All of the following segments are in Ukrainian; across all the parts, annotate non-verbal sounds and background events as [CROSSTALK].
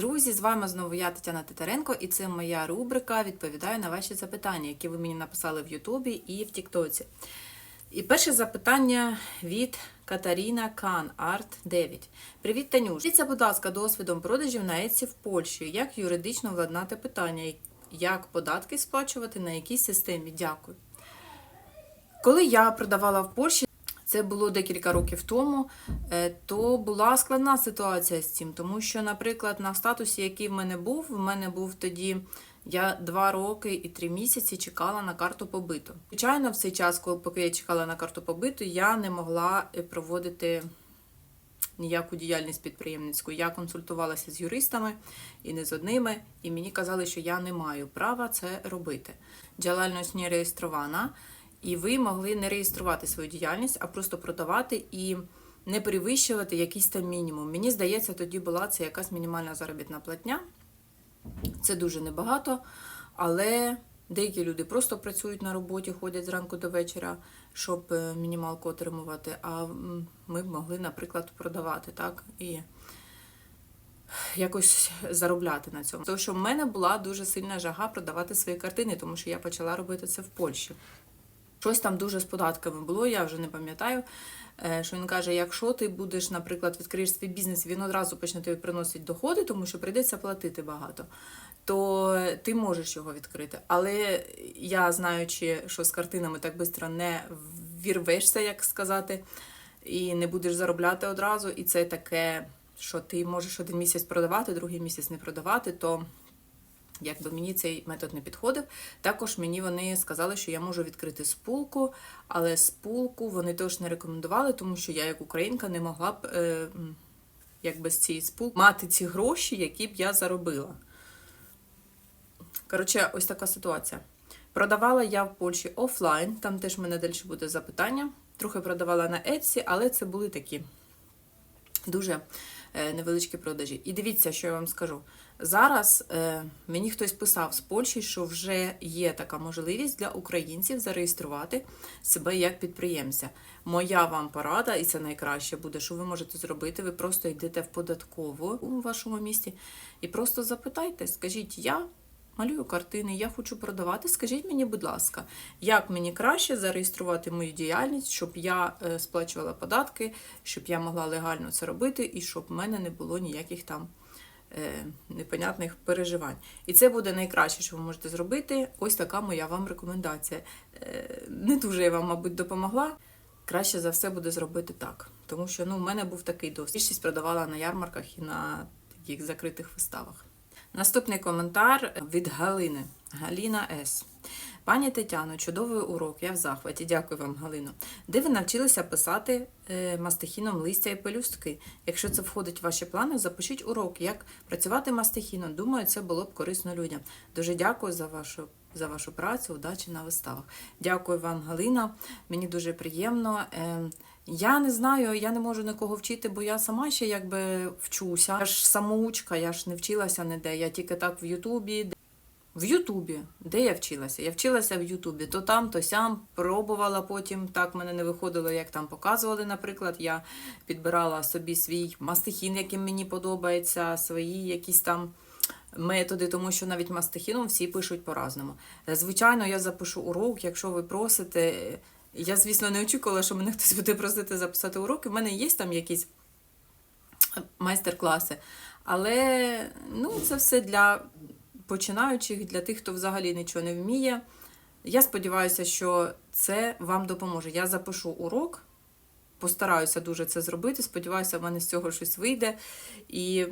Друзі, з вами знову я Тетяна Титаренко, і це моя рубрика Відповідаю на ваші запитання, які ви мені написали в Ютубі і в Тіктоці. І перше запитання від Катаріна Кан Арт 9. Привіт, Танюш. Діліться, будь ласка, досвідом продажів на Etsy в Польщі. Як юридично владнати питання, як податки сплачувати, на якій системі? Дякую. Коли я продавала в Польщі, це було декілька років тому, е, то була складна ситуація з цим, тому що, наприклад, на статусі, який в мене був, в мене був тоді. Я два роки і три місяці чекала на карту побиту. Звичайно, в цей час, коли поки я чекала на карту побиту, я не могла е, проводити ніяку діяльність підприємницьку. Я консультувалася з юристами і не з одними, і мені казали, що я не маю права це робити. Діяльність не реєстрована, і ви могли не реєструвати свою діяльність, а просто продавати і не перевищувати якийсь там мінімум. Мені здається, тоді була це якась мінімальна заробітна платня. Це дуже небагато, але деякі люди просто працюють на роботі, ходять зранку до вечора, щоб е, мінімалку отримувати. А ми б могли, наприклад, продавати так і якось заробляти на цьому. Тому що в мене була дуже сильна жага продавати свої картини, тому що я почала робити це в Польщі. Щось там дуже з податками було, я вже не пам'ятаю. Е, Що він каже: якщо ти будеш, наприклад, відкриєш свій бізнес, він одразу почне тобі приносити доходи, тому що прийдеться платити багато, то ти можеш його відкрити. Але я знаючи, що з картинами так швидко не вірвешся, як сказати, і не будеш заробляти одразу, і це таке, що ти можеш один місяць продавати, другий місяць не продавати, то Якби мені цей метод не підходив. Також мені вони сказали, що я можу відкрити спулку, але спулку вони теж не рекомендували, тому що я, як українка, не могла б е, якби з цієї спулки мати ці гроші, які б я заробила. Коротше, ось така ситуація. Продавала я в Польщі офлайн, там теж мене далі буде запитання. Трохи продавала на Etsy, але це були такі дуже невеличкі продажі. І дивіться, що я вам скажу. Зараз е, мені хтось писав з Польщі, що вже є така можливість для українців зареєструвати себе як підприємця. Моя вам порада, і це найкраще буде, що ви можете зробити. Ви просто йдете в податкову у вашому місті і просто запитайте, скажіть, я. Малюю картини, я хочу продавати. Скажіть мені, будь ласка, як мені краще зареєструвати мою діяльність, щоб я е, сплачувала податки, щоб я могла легально це робити, і щоб в мене не було ніяких там е, непонятних переживань. І це буде найкраще, що ви можете зробити. Ось така моя вам рекомендація. Е, не дуже я вам, мабуть, допомогла. Краще за все буде зробити так. Тому що ну, в мене був такий досвід. Більшість продавала на ярмарках і на таких закритих виставах. Наступний коментар від Галини. Галіна С. Пані Тетяно, чудовий урок, я в захваті. Дякую вам, Галино. Де ви навчилися писати е, мастихіном листя і пелюстки? Якщо це входить в ваші плани, запишіть урок, як працювати мастихіном. Думаю, це було б корисно людям. Дуже дякую за вашу. За вашу працю, удачі на виставах. Дякую вам, Галина. Мені дуже приємно. Я не знаю, я не можу нікого вчити, бо я сама ще якби вчуся. Я ж самоучка, я ж не вчилася ніде. Я тільки так в Ютубі. В Ютубі. Де я вчилася? Я вчилася в Ютубі. То там, то сям, пробувала потім. Так мене не виходило, як там показували, наприклад. Я підбирала собі свій мастихін, яким мені подобається, свої якісь там методи, тому що навіть мастихіном всі пишуть по-разному. Звичайно, я запишу урок, якщо ви просите. Я, звісно, не очікувала, що мене [LAUGHS] хтось буде просити записати уроки. У мене є там якісь майстер-класи. Але ну, це все для починаючих, для тих, хто взагалі нічого не вміє. Я сподіваюся, що це вам допоможе. Я запишу урок, постараюся дуже це зробити. Сподіваюся, в мене з цього щось вийде. І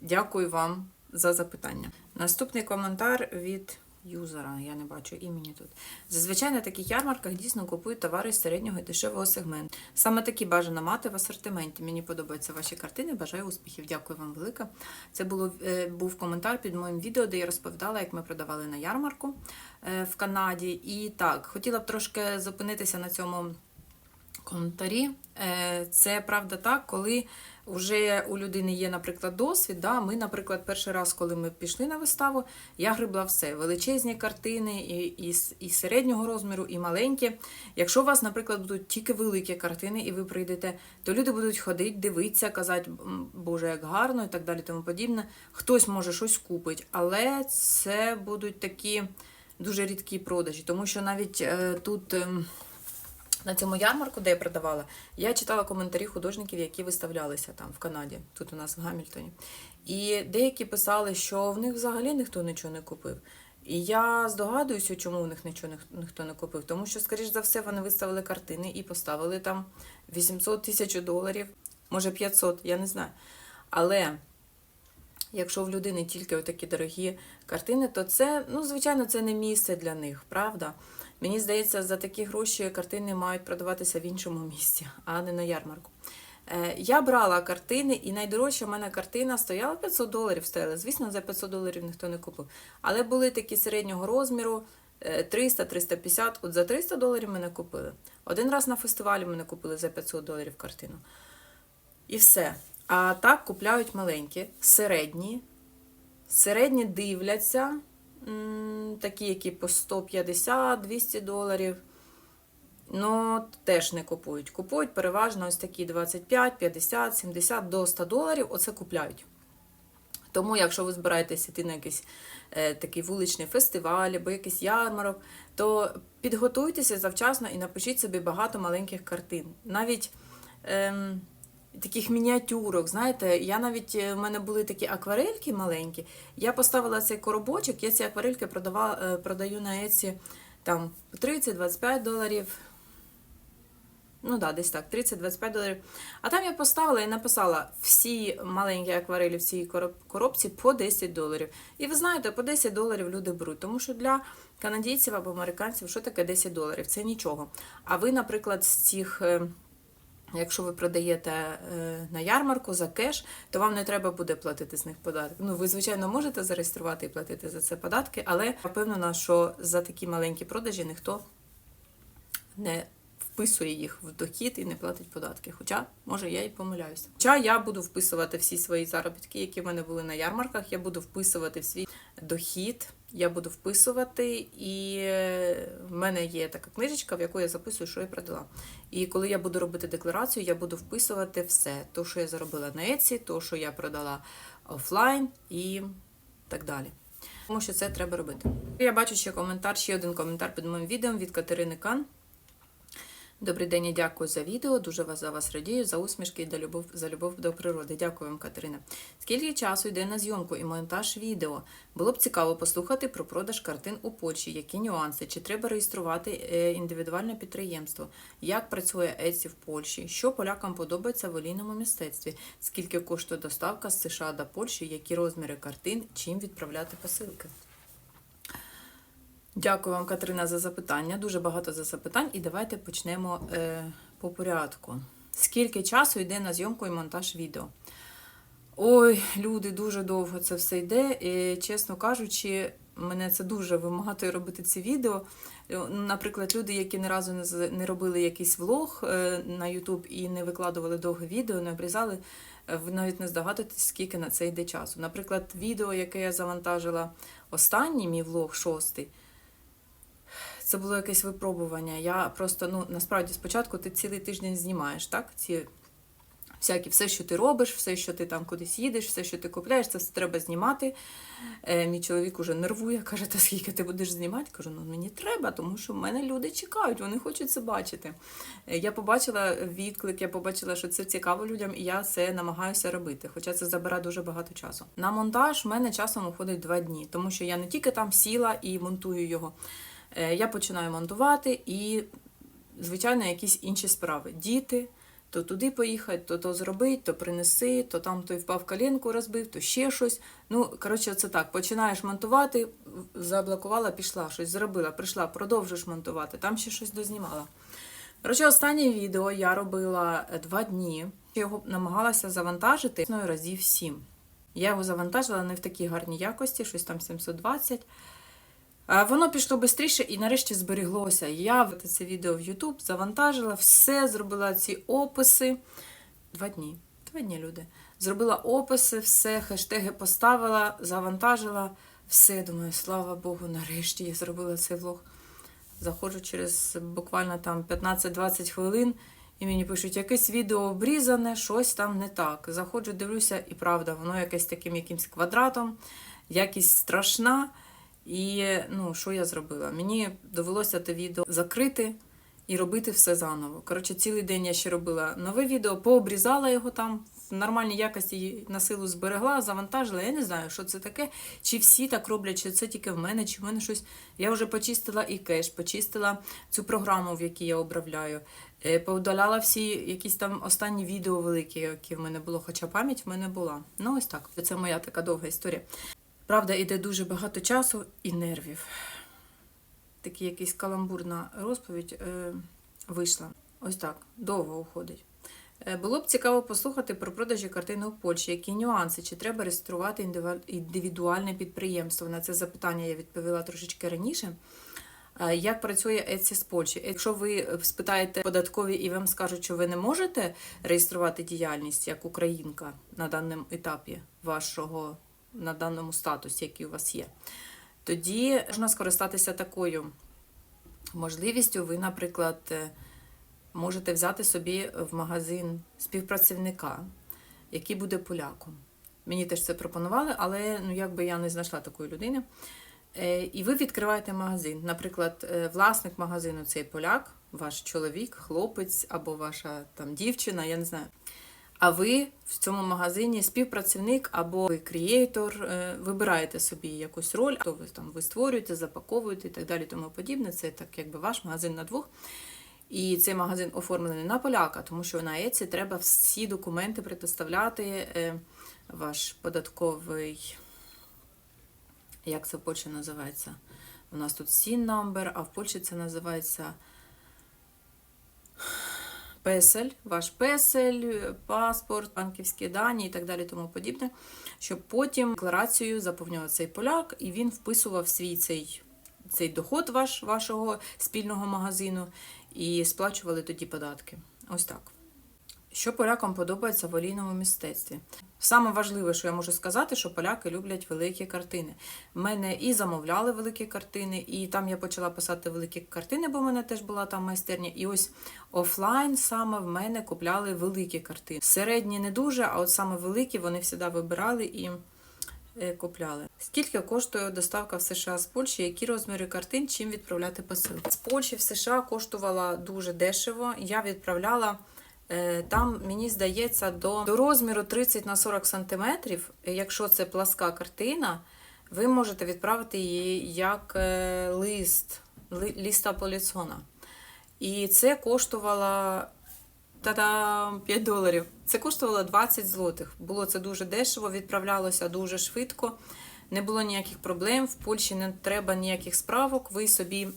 дякую вам за запитання. Наступний коментар від юзера, я не бачу імені тут. Зазвичай на таких ярмарках дійсно купують товари з середнього і дешевого сегменту. Саме такі бажано мати в асортименті. Мені подобаються ваші картини. Бажаю успіхів. Дякую вам велике. Це було, е, був коментар під моїм відео, де я розповідала, як ми продавали на ярмарку е, в Канаді. І так, хотіла б трошки зупинитися на цьому коментарі. Е, Це правда так, коли вже у людини є, наприклад, досвід. Да? Ми, наприклад, перший раз, коли ми пішли на виставу, я грибла все: величезні картини, і, і, і середнього розміру, і маленькі. Якщо у вас, наприклад, будуть тільки великі картини, і ви прийдете, то люди будуть ходити, дивитися, казати, Боже, як гарно, і так далі, тому подібне. Хтось може щось купить, але це будуть такі дуже рідкі продажі, тому що навіть е, тут. ем, на цьому ярмарку, де я продавала, я читала коментарі художників, які виставлялися там в Канаді, тут у нас в Гамільтоні. І деякі писали, що в них взагалі ніхто нічого не купив. І я здогадуюся, чому в них нічого ніхто не купив. Тому що, скоріш за все, вони виставили картини і поставили там 800 тисяч доларів, може 500, я не знаю. Але якщо в людини тільки такі дорогі картини, то це, ну, звичайно, це не місце для них, правда? Мені здається, за такі гроші картини мають продаватися в іншому місці, а не на ярмарку. Е, Я брала картини, і найдорожча в мене картина стояла 500 доларів. Стояла. Звісно, за 500 доларів ніхто не купив. Але були такі середнього розміру. е, 300-350, от за 300 доларів мене купили. Один раз на фестивалі мене купили за 500 доларів картину. І все. А так купляють маленькі, середні. Середні дивляться, такі, які по 150-200 доларів. Ну, теж не купують. Купують переважно ось такі 25, 50, 70 до 100 доларів. Оце купляють. Тому, якщо ви збираєтесь іти на якийсь е, такий вуличний фестиваль або якийсь ярмарок, то підготуйтеся завчасно і напишіть собі багато маленьких картин. Навіть ем, таких мініатюрок. Знаєте, я навіть е, в мене були такі акварельки маленькі. Я поставила цей коробочок, я ці акварельки продава, е, продаю на Еці там 30-25 доларів. Ну да, десь так, 30-25 доларів. А там я поставила і написала всі маленькі акварелі в цій коробці по 10 доларів. І ви знаєте, по 10 доларів люди беруть, тому що для канадійців або американців, що таке 10 доларів? Це нічого. А ви, наприклад, з цих. Якщо ви продаєте е, на ярмарку за кеш, то вам не треба буде платити з них податки. Ну, ви, звичайно, можете зареєструвати і платити за це податки, але я впевнена, що за такі маленькі продажі ніхто не вписує їх в дохід і не платить податки. Хоча, може, я і помиляюся. Хоча я буду вписувати всі свої заробітки, які в мене були на ярмарках, я буду вписувати в свій дохід, я буду вписувати, і е, в мене є така книжечка, в яку я записую, що я продала. І коли я буду робити декларацію, я буду вписувати все, то, що я заробила на Еці, то, що я продала офлайн і так далі. Тому що це треба робити. Я бачу ще коментар, ще один коментар під моїм відео від Катерини Кан. Добрий день і дякую за відео. Дуже вас за вас радію, за усмішки і за любов, за любов до природи. Дякую вам, Катерина. Скільки часу йде на зйомку і монтаж відео? Було б цікаво послухати про продаж картин у Польщі, які нюанси, чи треба реєструвати е, індивідуальне підприємство, як працює Etsy в Польщі, що полякам подобається в олійному мистецтві, скільки коштує доставка з США до Польщі, які розміри картин, чим відправляти посилки. Дякую вам, Катерина, за запитання. Дуже багато за запитань. І давайте почнемо е, по порядку. Скільки часу йде на зйомку і монтаж відео? Ой, люди, дуже довго це все йде. І, чесно кажучи, мене це дуже вимагає робити ці відео. Е, Наприклад, люди, які ні разу не робили якийсь влог е, на YouTube і не викладували довге відео, не обрізали, е, ви навіть не здогадуєтесь, скільки на це йде часу. Наприклад, відео, яке я завантажила останній, мій влог шостий, це було якесь випробування. Я просто, ну, насправді, спочатку ти цілий тиждень знімаєш, так? Ці всякі, все, що ти робиш, все, що ти там кудись їдеш, все, що ти купляєш, це все треба знімати. Е, мій чоловік уже нервує, [LAUGHS] каже, та скільки ти будеш знімати? Кажу, ну мені треба, тому що в мене люди чекають, вони хочуть це бачити. Е, я побачила відклик, я побачила, що це цікаво людям, і я це намагаюся робити, хоча це забирає дуже багато часу. На монтаж в мене часом уходить два дні, тому що я не тільки там сіла і монтую його. Е, Я починаю монтувати і, звичайно, якісь інші справи. Діти, то туди поїхати, то то зробити, то принеси, то там той впав коленку, розбив, то ще щось. Ну, коротше, це так. Починаєш монтувати, заблокувала, пішла, щось зробила, прийшла, продовжуєш монтувати, там ще щось дознімала. Коротше, останнє відео я робила е, два дні. Я його намагалася завантажити разів сім. Я його завантажила не в такій гарній якості, щось там 720. Воно пішло швидше і нарешті зберіглося. Я це відео в YouTube завантажила, все зробила ці описи. Два дні. Та ні, люди. Зробила описи, все, хештеги поставила, завантажила. Все, думаю, слава Богу, нарешті я зробила цей влог. Заходжу через буквально там 15-20 хвилин, і мені пишуть, якесь відео обрізане, щось там не так. Заходжу, дивлюся, і правда, воно якесь таким якимсь квадратом, якість страшна. І ну, що я зробила? Мені довелося те відео закрити і робити все заново. Коротше, цілий день я ще робила нове відео, пообрізала його там в нормальній якості на силу зберегла, завантажила. Я не знаю, що це таке, чи всі так роблять, чи це тільки в мене, чи в мене щось. Я вже почистила і кеш, почистила цю програму, в якій я обравляю. Е, Поудаляла всі якісь там останні відео великі, які в мене було, хоча пам'ять в мене була. Ну, ось так. Це моя така довга історія. Правда, іде дуже багато часу і нервів. Такий якийсь каламбурна розповідь е, вийшла. Ось так, довго уходить. Е, Було б цікаво послухати про продажі картини у Польщі, які нюанси, чи треба реєструвати індивідуальне підприємство. На це запитання я відповіла трошечки раніше. Е, Як працює Etsy з Польщі? Якщо ви спитаєте податкові і вам скажуть, що ви не можете реєструвати діяльність як українка на даному етапі вашого на даному статусі, який у вас є, тоді можна скористатися такою можливістю. Ви, наприклад, е, можете взяти собі в магазин співпрацівника, який буде поляком. Мені теж це пропонували, але ну, якби я не знайшла такої людини. Е, І ви відкриваєте магазин. Наприклад, е, власник магазину цей поляк, ваш чоловік, хлопець або ваша там дівчина, я не знаю. А ви в цьому магазині співпрацівник або ви креатор, е, вибираєте собі якусь роль, то ви там ви створюєте, запаковуєте і так далі, тому подібне. Це так якби ваш магазин на двох. І цей магазин оформлений на поляка, тому що на Etsy треба всі документи предоставляти, е, ваш податковий, як це в Польщі називається? У нас тут SIN number, а в Польщі це називається ПСЛ, ваш песель, паспорт, банківські дані і так далі, тому подібне, щоб потім декларацію заповнював цей поляк, і він вписував свій цей, цей доход ваш, вашого спільного магазину і сплачували тоді податки. Ось так. Що полякам подобається в олійному мистецтві? Саме важливе, що я можу сказати, що поляки люблять великі картини. Мене і замовляли великі картини, і там я почала писати великі картини, бо в мене теж була там майстерня. І ось офлайн саме в мене купляли великі картини. Середні не дуже, а от саме великі вони завжди вибирали і е, купляли. Скільки коштує доставка в США з Польщі? Які розміри картин, чим відправляти посилки? З Польщі в США коштувала дуже дешево. Я відправляла. Е, Там, мені здається, до, до розміру 30 на 40 сантиметрів, е, якщо це пласка картина, ви можете відправити її як е, лист, ли- ліста поліцона. І це коштувало та-дам, 5 доларів. Це коштувало 20 злотих. Було це дуже дешево, відправлялося дуже швидко. Не було ніяких проблем. В Польщі не треба ніяких справок. Ви собі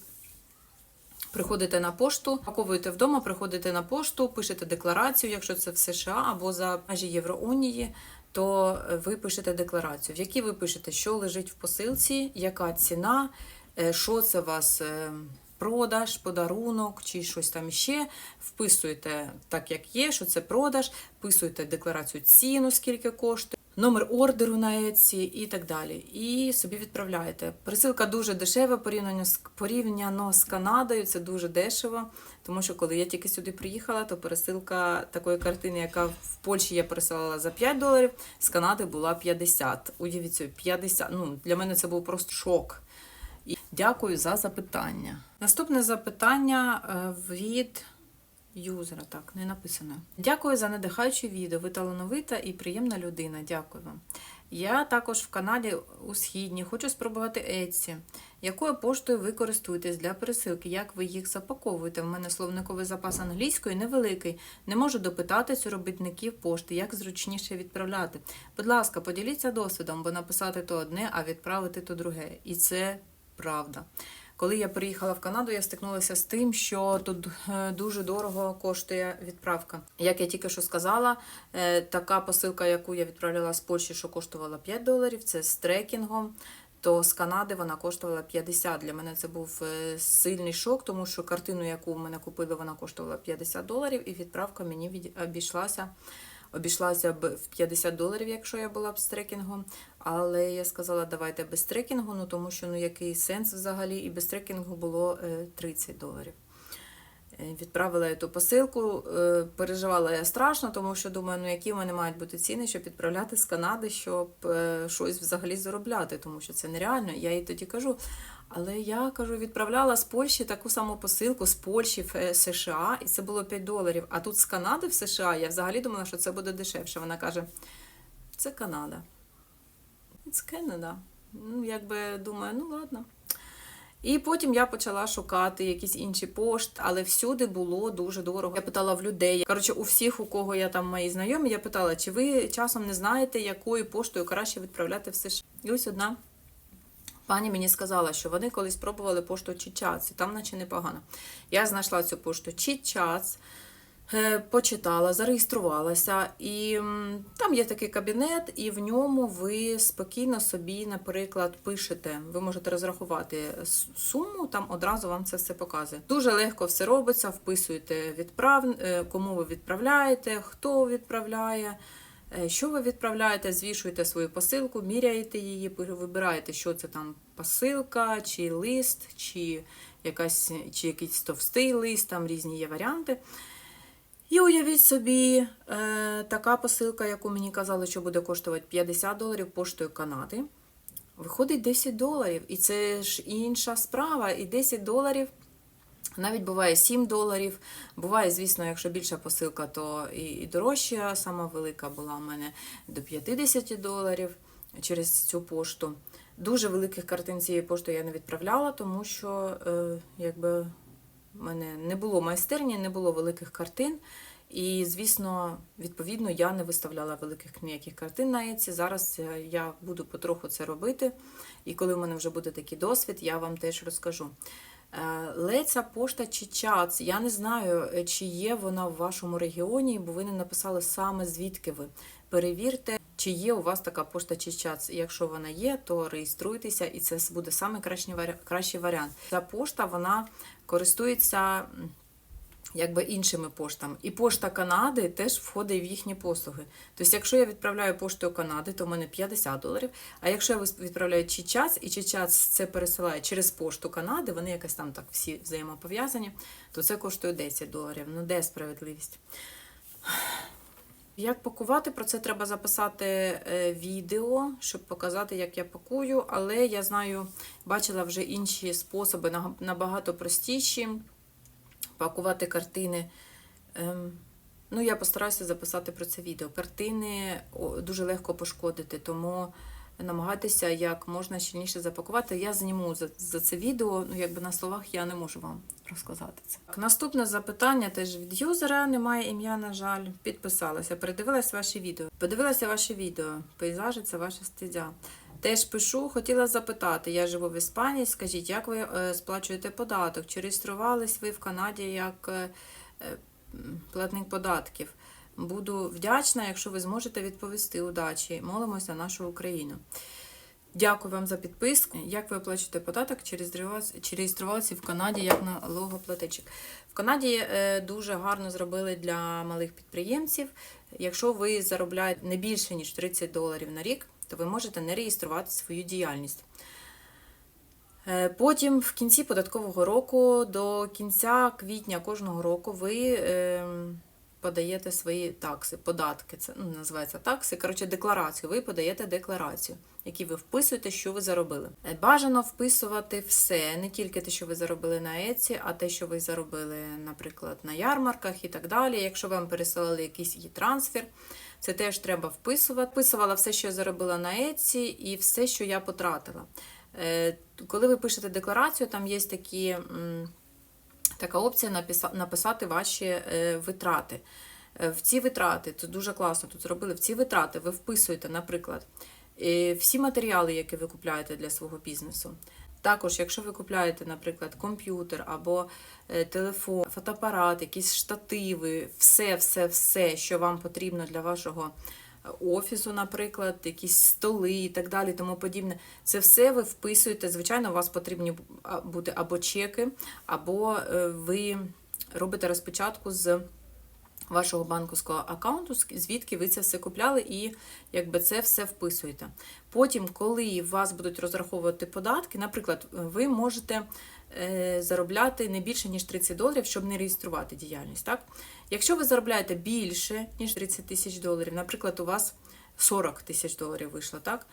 приходите на пошту, паковуєте вдома, приходите на пошту, пишете декларацію, якщо це в США або за межі Євроунії, то ви пишете декларацію, в якій ви пишете, що лежить в посилці, яка ціна, е, що це у вас. е, Продаж, подарунок чи щось там ще. Вписуєте так, як є, що це продаж, вписуєте декларацію ціну, скільки коштує, номер ордеру на Etsy і так далі. І собі відправляєте. Присилка дуже дешева порівняно з порівняно з Канадою. Це дуже дешево. Тому що коли я тільки сюди приїхала, то пересилка такої картини, яка в Польщі я пересилала за 5 доларів, з Канади була 50. Уявіть собі, 50. Ну для мене це був просто шок. І дякую за запитання. Наступне запитання е, від юзера. Так, не написано. Дякую за надихаюче відео. Ви талановита і приємна людина. Дякую вам. Я також в Канаді у східній, хочу спробувати Etsy. Якою поштою ви користуєтесь для пересилки? Як ви їх запаковуєте? В мене словниковий запас англійської невеликий. Не можу допитатись у робітників пошти, як зручніше відправляти. Будь ласка, поділіться досвідом, бо написати то одне, а відправити то друге. І це правда. Коли я приїхала в Канаду, я стикнулася з тим, що тут е, дуже дорого коштує відправка. Як я тільки що сказала, е, така посилка, яку я відправляла з Польщі, що коштувала 5 доларів, це з трекінгом. То з Канади вона коштувала 50. Для мене це був е, сильний шок, тому що картину, яку в мене купили, вона коштувала 50 доларів, і відправка мені обійшлася обійшлася б в 50 доларів, якщо я була б з трекінгом. Але я сказала, давайте без трекінгу, ну тому що ну який сенс взагалі, і без трекінгу було е, 30 доларів. Е, Відправила я ту посилку, е, переживала я страшно, тому що думаю, ну які в мене мають бути ціни, щоб відправляти з Канади, щоб е, щось взагалі заробляти, тому що це нереально. Я їй тоді кажу. Але я кажу, відправляла з Польщі таку саму посилку з Польщі в США, і це було 5 доларів. А тут з Канади в США я взагалі думала, що це буде дешевше. Вона каже: це Канада. It's Canada. Ну, якби думаю, ну ладно. І потім я почала шукати якісь інші пошт, але всюди було дуже дорого. Я питала в людей. Коротше, у всіх, у кого я там мої знайомі, я питала, чи ви часом не знаєте, якою поштою краще відправляти в США. І ось одна пані мені сказала, що вони колись пробували пошту Чічац, і там наче непогано. Я знайшла цю пошту Чічац. Е, Почитала, зареєструвалася, і там є такий кабінет, і в ньому ви спокійно собі, наприклад, пишете. Ви можете розрахувати суму, там одразу вам це все показує. Дуже легко все робиться, вписуєте відправ, е, кому ви відправляєте, хто відправляє. е, Що ви відправляєте, звішуєте свою посилку, міряєте її, вибираєте, що це там посилка, чи лист, чи, якась, чи якийсь товстий лист, там різні є варіанти. І уявіть собі, е, така посилка, яку мені казали, що буде коштувати 50 доларів поштою Канади, виходить 10 доларів. І це ж інша справа. І 10 доларів, навіть буває 7 доларів. Буває, звісно, якщо більша посилка, то і, і дорожча. Сама велика була у мене до 50 доларів через цю пошту. Дуже великих картин цієї пошти я не відправляла, тому що е, якби в мене не було майстерні, не було великих картин. І, звісно, відповідно, я не виставляла великих ніяких картин на Etsy. Зараз е, я буду потроху це робити. І коли в мене вже буде такий досвід, я вам теж розкажу. Е, Леця пошта чи чац. Я не знаю, е, чи є вона в вашому регіоні, бо ви не написали саме звідки ви. Перевірте, чи є у вас така пошта чи чац. І Якщо вона є, то реєструйтеся, і це буде саме кращий варіант. Ця пошта вона користується якби іншими поштами. І пошта Канади теж входить в їхні послуги. Тобто, якщо я відправляю поштою Канади, то в мене 50 доларів. А якщо я відправляю Чічас, і Чічас це пересилає через пошту Канади, вони якось там так всі взаємопов'язані, то це коштує 10 доларів. Ну де справедливість? Як пакувати, про це треба записати е, відео, щоб показати, як я пакую. Але я знаю, бачила вже інші способи, набагато простіші пакувати картини. Ем, ну, я постараюся записати про це відео. Картини дуже легко пошкодити, тому намагайтеся як можна щільніше запакувати. Я зніму за це відео, ну якби на словах я не можу вам розказати це. Наступне запитання теж від юзера, немає ім'я, на жаль. Підписалася, передивилась ваші відео. Подивилася ваше відео. Пейзажі це ваша стезя. Теж пишу, хотіла запитати, я живу в Іспанії, скажіть, як ви е, сплачуєте податок? Чи реєструвались ви в Канаді як е, е, платник податків? Буду вдячна, якщо ви зможете відповісти. Удачі. Молимося нашу Україну. Дякую вам за підписку. Як ви оплачуєте податок, чи реєструвалися, в Канаді як налогоплатичик? В Канаді е, дуже гарно зробили для малих підприємців. Якщо ви заробляєте не більше ніж 30 доларів на рік, то ви можете не реєструвати свою діяльність. Е, Потім в кінці податкового року, до кінця квітня кожного року, ви ем, подаєте свої такси, податки. Це ну, називається такси. Коротше, декларацію. Ви подаєте декларацію, які ви вписуєте, що ви заробили. Е, Бажано вписувати все, не тільки те, що ви заробили на Еці, а те, що ви заробили, наприклад, на ярмарках і так далі. Якщо вам пересилали якийсь її трансфер, це теж треба вписувати. Вписувала все, що я заробила на Еці, і все, що я потратила. Е, Коли ви пишете декларацію, там є такі, така опція написа- написати ваші е, витрати. Е, В ці витрати, це дуже класно тут зробили. В ці витрати ви вписуєте, наприклад, е, всі матеріали, які ви купляєте для свого бізнесу. Також, якщо ви купляєте, наприклад, комп'ютер або телефон, фотоапарат, якісь штативи, все, все, все, що вам потрібно для вашого офісу, наприклад, якісь столи і так далі, тому подібне. Це все ви вписуєте. Звичайно, у вас потрібні бути або чеки, або е, ви робите розпечатку з вашого банківського аккаунту, звідки ви це все купляли, і якби це все вписуєте. Потім, коли вас будуть розраховувати податки, наприклад, ви можете заробляти не більше ніж 30 доларів, щоб не реєструвати діяльність. Так? Якщо ви заробляєте більше ніж 30 тисяч доларів, наприклад, у вас 40 тисяч доларів вийшло, так?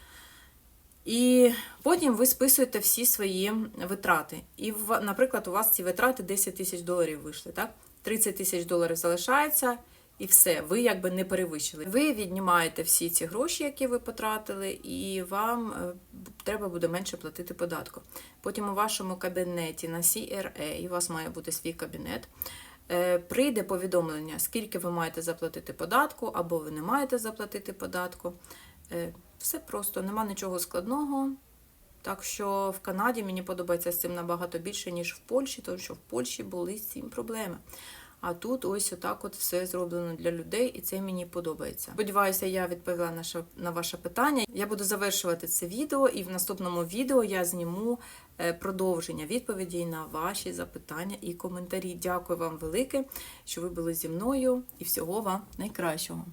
І потім ви списуєте всі свої витрати. І, наприклад, у вас ці витрати 10 тисяч доларів вийшли, так? 30 тисяч доларів залишається, і все, ви якби не перевищили. Ви віднімаєте всі ці гроші, які ви потратили, і вам е, треба буде менше платити податку. Потім у вашому кабінеті на CRA, і у вас має бути свій кабінет. е, Прийде повідомлення, скільки ви маєте заплатити податку, або ви не маєте заплатити податку. Е, Все просто, нема нічого складного. Так що в Канаді мені подобається з цим набагато більше, ніж в Польщі, тому що в Польщі були з цим проблеми. А тут ось отак от все зроблено для людей, і це мені подобається. Сподіваюся, я відповіла на, ваше питання. Я буду завершувати це відео, і в наступному відео я зніму е, продовження відповідей на ваші запитання і коментарі. Дякую вам велике, що ви були зі мною, і всього вам найкращого.